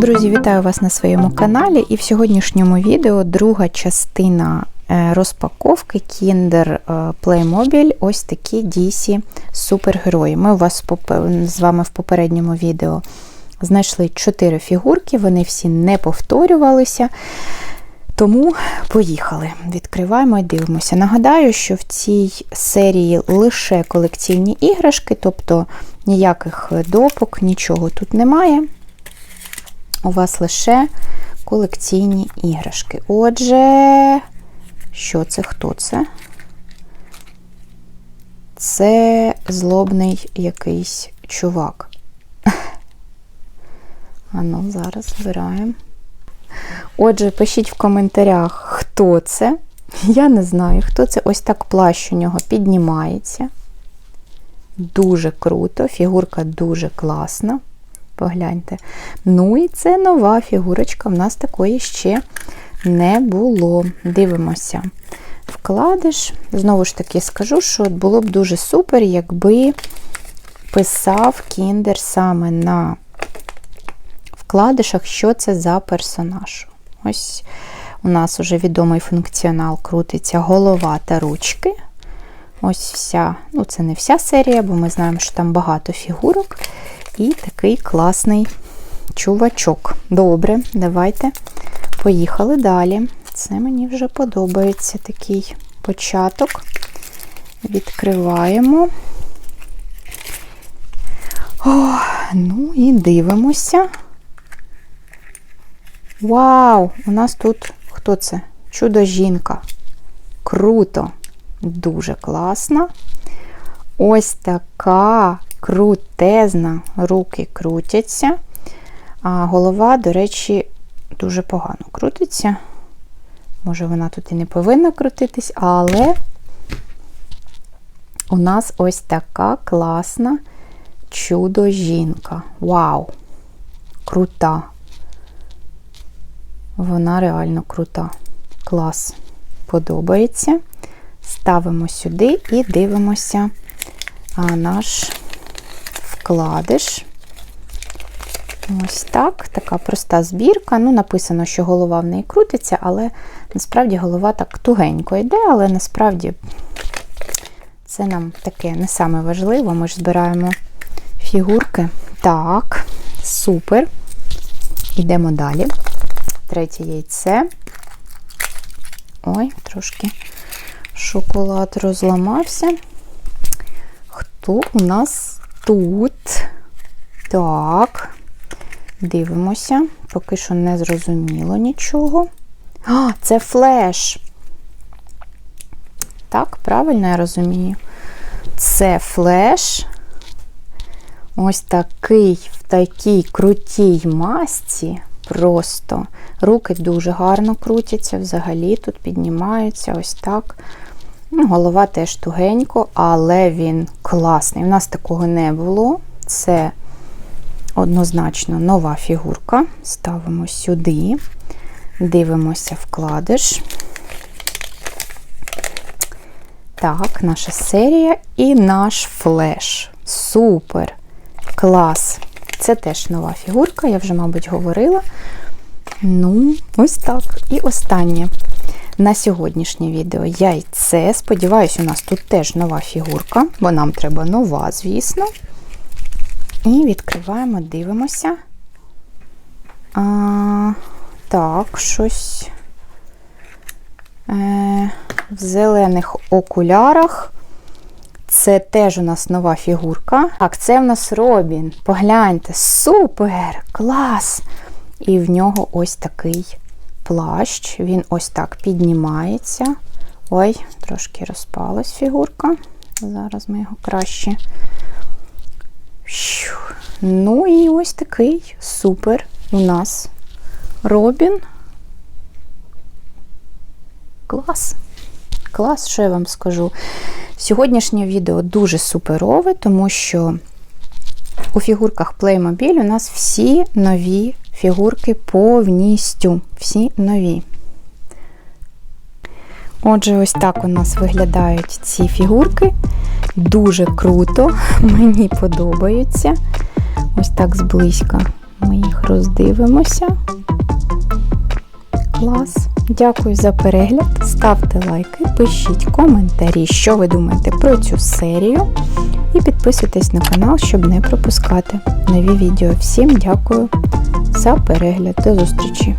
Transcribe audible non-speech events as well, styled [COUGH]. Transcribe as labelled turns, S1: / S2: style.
S1: Друзі, вітаю вас на своєму каналі. І в сьогоднішньому відео друга частина е, розпаковки Kinder е, Playmobil. Ось такі DC супергерої. Ми у вас з вами в попередньому відео знайшли 4 фігурки, вони всі не повторювалися. Тому поїхали. Відкриваємо і дивимося. Нагадаю, що в цій серії лише колекційні іграшки, тобто ніяких допок, нічого тут немає у вас лише колекційні іграшки. Отже, що це? Хто це? Це злобний якийсь чувак. [LAUGHS] Ану, зараз збираємо. Отже, пишіть в коментарях, хто це. Я не знаю, хто це. Ось так плащ у нього піднімається. Дуже круто, фігурка дуже класна. Погляньте. Ну і це нова фігурочка, в нас такої ще не було. Дивимося. Вкладиш. Знову ж таки, скажу, що було б дуже супер, якби писав Кіндер саме на вкладишах, що це за персонаж. Ось у нас вже відомий функціонал крутиться голова та ручки. Ось вся, ну це не вся серія, бо ми знаємо, що там багато фігурок. І такий класний чувачок. Добре, давайте поїхали далі. Це мені вже подобається такий початок. Відкриваємо. О, ну і дивимося. Вау! У нас тут хто це? Чудо-жінка. Круто! Дуже класно. Ось така крутезна, руки крутяться, а голова, до речі, дуже погано крутиться. Може, вона тут і не повинна крутитись, але у нас ось така класна чудо-жінка. Вау! Крута! Вона реально крута. Клас. Подобається. Ставимо сюди і дивимося наш вкладиш. Ось так, така проста збірка. Ну, написано, що голова в неї крутиться, але насправді голова так тугенько йде, але насправді це нам таке не саме важливо. Ми ж збираємо фігурки. Так, супер. Йдемо далі. Третє яйце. Ой, трошки шоколад розламався. Хто у нас тут. Так, дивимося, поки що не зрозуміло нічого. А, це флеш. Так, правильно я розумію? Це флеш. Ось такий в такій крутій масці. Просто руки дуже гарно крутяться, взагалі тут піднімаються ось так. Голова теж тугенько, але він класний. У нас такого не було. Це однозначно нова фігурка. Ставимо сюди, дивимося вкладиш. Так, наша серія і наш флеш. Супер! Клас! Це теж нова фігурка, я вже, мабуть, говорила. Ну, ось так. І останнє на сьогоднішнє відео яйце. Сподіваюсь, у нас тут теж нова фігурка, бо нам треба нова, звісно. І відкриваємо, дивимося. А, Так, щось е, в зелених окулярах. Це теж у нас нова фігурка. Так, це в нас Робін. Погляньте, супер! Клас! І в нього ось такий плащ, він ось так піднімається. Ой, трошки розпалась фігурка. Зараз ми його краще. Ну і ось такий супер у нас Робін. Клас. Клас, що я вам скажу. Сьогоднішнє відео дуже суперове, тому що у фігурках Playmobil у нас всі нові фігурки повністю, всі нові. Отже, ось так у нас виглядають ці фігурки. Дуже круто, [LAUGHS] мені подобаються. Ось так зблизька Ми їх роздивимося. Клас. Дякую за перегляд. Ставте лайки, пишіть коментарі, що ви думаєте про цю серію. І підписуйтесь на канал, щоб не пропускати нові відео. Всім дякую за перегляд. До зустрічі!